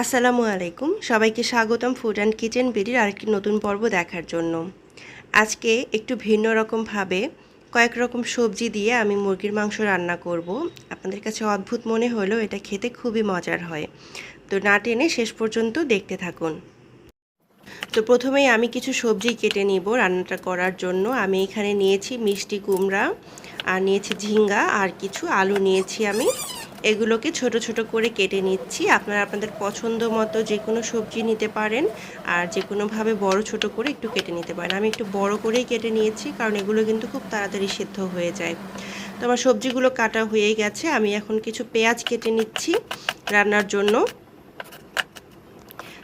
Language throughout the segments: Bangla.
আসসালামু আলাইকুম। সবাইকে স্বাগতম ফুড অ্যান্ড কিচেন বিডির আরেকটি নতুন পর্ব দেখার জন্য। আজকে একটু ভিন্ন রকমভাবে কয়েক রকম সবজি দিয়ে আমি মুরগির মাংস রান্না করব। আপনাদের কাছে অদ্ভুত মনে হলেও এটা খেতে খুবই মজার হয়। তো না টেনে শেষ পর্যন্ত দেখতে থাকুন। তো প্রথমেই আমি কিছু সবজি কেটে নিব রান্নাটা করার জন্য। আমি এখানে নিয়েছি মিষ্টি কুমড়া, আর নিয়েছি ঝিঙ্গা, আর কিছু আলু নিয়েছি আমি। এগুলোকে ছোট ছোট করে কেটে নিচ্ছি। আপনারা আপনাদের পছন্দ মতো যে কোনো সবজি নিতে পারেন আর যে কোনোভাবে বড় ছোট করে একটু কেটে নিতে পারেন। আমি একটু বড় করেই কেটে নিয়েছি কারণ এগুলো কিন্তু খুব তাড়াতাড়ি সেদ্ধ হয়ে যায়। তো আমার সবজিগুলো কাটা হয়ে গেছে। আমি এখন কিছু পেঁয়াজ কেটে নিচ্ছি রান্নার জন্য।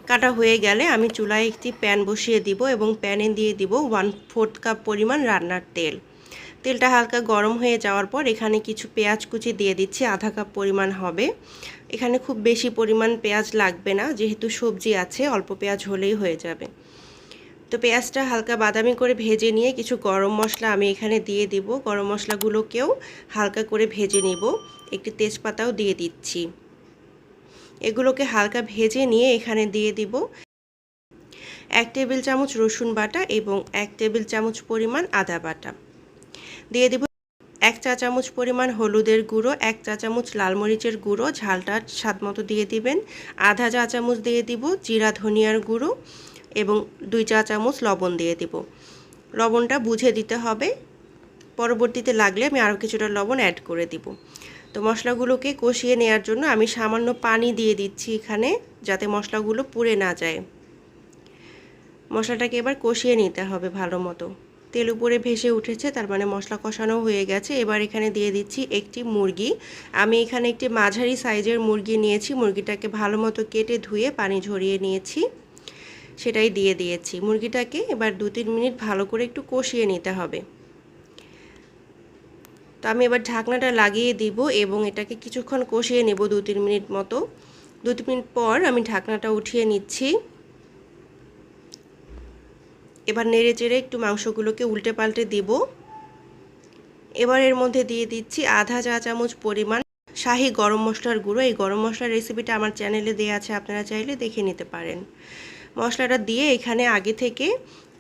কাটা হয়ে গেলে আমি চুলায় একটি প্যান বসিয়ে দিব এবং প্যানে দিয়ে দিব ওয়ান ফোর্থ কাপ পরিমাণ রান্নার তেল। তেলটা হালকা গরম হয়ে যাওয়ার পর এখানে কিছু পেঁয়াজ কুচি দিয়ে দিচ্ছি, আধা কাপ পরিমাণ হবে। এখানে খুব বেশি পরিমাণ পেঁয়াজ লাগবে না, যেহেতু সবজি আছে, অল্প পেঁয়াজ হলেই হয়ে যাবে। তো পেঁয়াজটা হালকা বাদামি করে ভেজে নিয়ে কিছু গরম মশলা আমি এখানে দিয়ে দিব। গরম মশলাগুলোকেও হালকা করে ভেজে নিব। একটি তেজপাতাও দিয়ে দিচ্ছি। এগুলোকে হালকা ভেজে নিয়ে এখানে দিয়ে দিব এক টেবিল চামচ রসুন বাটা এবং এক টেবিল চামচ পরিমাণ আদা বাটা। দিয়ে দিব এক চা চামচ পরিমাণ হলুদের গুঁড়ো, এক চা চামচ লাল মরিচের গুঁড়ো, ঝালটা স্বাদ মতো দিয়ে দিবেন। আধা চা চামচ দিয়ে দিব জিরা ধনিয়ার গুঁড়ো এবং দুই চা চামচ লবণ দিয়ে দিব। লবণটা বুঝে দিতে হবে। পরবর্তীতে লাগলে আমি আরও কিছুটা লবণ অ্যাড করে দিব। তো মশলাগুলোকে কষিয়ে নেওয়ার জন্য আমি সামান্য পানি দিয়ে দিচ্ছি এখানে যাতে মশলাগুলো পুড়ে না যায়। মশলাটাকে এবার কষিয়ে নিতে হবে ভালো মতো। তেল উপরে ভেসে উঠেছে, তার মানে মশলা কষানো হয়ে গেছে। এবার এখানে দিয়ে দিচ্ছি একটি মুরগি। আমি এখানে একটি মাঝারি সাইজের মুরগি নিয়েছি। মুরগিটাকে ভালো মতো কেটে ধুয়ে পানি ঝরিয়ে নিয়েছি। সেটাই দিয়ে দিয়েছি। মুরগিটাকে এবার দু তিন মিনিট ভালো করে একটু কষিয়ে নিতে হবে। তো আমি এবার ঢাকনাটা লাগিয়ে দিব এবং এটাকে কিছুক্ষণ কষিয়ে নেব দু তিন মিনিট মতো। দু তিন মিনিট পর আমি ঢাকনাটা উঠিয়ে নিচ্ছি। এবার নেড়ে চেড়ে একটু মাংসগুলোকে উল্টে পাল্টে দেব। এবার এর মধ্যে দিয়ে দিচ্ছি আধা চা চামচ পরিমাণ শাহি গরম মশলার গুঁড়ো। এই গরম মশলার রেসিপিটা আমার চ্যানেলে দেওয়া আছে, আপনারা চাইলে দেখে নিতে পারেন। মশলাটা দিয়ে এখানে আগে থেকে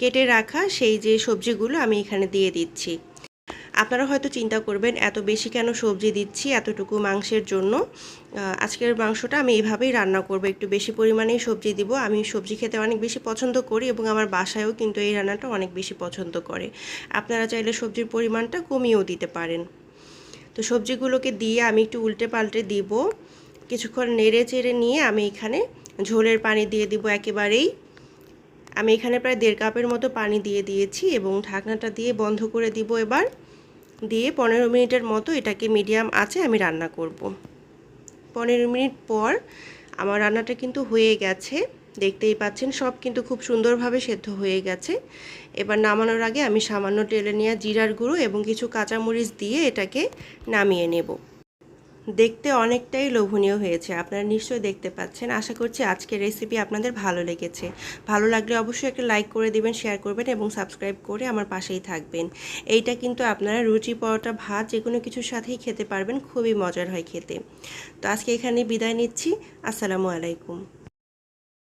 কেটে রাখা সেই যে সবজিগুলো আমি এখানে দিয়ে দিচ্ছি। আপনারা হয়তো চিন্তা করবেন, এত বেশি কেন সবজি দিচ্ছি এতটুকু মাংসের জন্য? আজকের মাংসটা আমি এইভাবেই রান্না করব। একটু বেশি পরিমাণেই সবজি দিব। আমি সবজি খেতে অনেক বেশি পছন্দ করি এবং আমার বাসায়ও কিন্তু এই রান্নাটা অনেক বেশি পছন্দ করে। আপনারা চাইলে সবজির পরিমাণটা কমিয়েও দিতে পারেন। তো সবজিগুলোকে দিয়ে আমি একটু উল্টে পাল্টে দিব। কিছুক্ষণ নেড়ে চেড়ে নিয়ে আমি এখানে ঝোলের পানি দিয়ে দিব একেবারেই। আমি এখানে প্রায় দেড় কাপের মতো পানি দিয়ে দিয়েছি এবং ঢাকনাটা দিয়ে বন্ধ করে দিব এবার। দিয়ে পনেরো মিনিটের মতো এটাকে মিডিয়াম আছে আমি রান্না করব। পনেরো মিনিট পর আমার রান্নাটা কিন্তু হয়ে গেছে। দেখতেই পাচ্ছেন, সব কিন্তু খুব সুন্দরভাবে সেদ্ধ হয়ে গেছে। এবার নামানোর আগে আমি সামান্য টেলে নেওয়া জিরার গুঁড়ো এবং কিছু কাঁচামরিচ দিয়ে এটাকে নামিয়ে নেব। দেখতে অনেকটাই লোভনীয় হয়েছে, আপনারা নিশ্চয়ই দেখতে পাচ্ছেন। আশা করছি আজকের রেসিপি আপনাদের ভালো লেগেছে। ভালো লাগলে অবশ্যই একটা লাইক করে দিবেন শেয়ার করবেন এবং সাবস্ক্রাইব করে আমার পাশেই থাকবেন। এইটা কিন্তু আপনারা রুচি পরোটা, ভাত যে কোনো কিছুর সাথেই খেতে পারবেন, খুবই মজার হয় খেতে। তো আজকে এখানে বিদায় নিচ্ছি। আসসালামু আলাইকুম।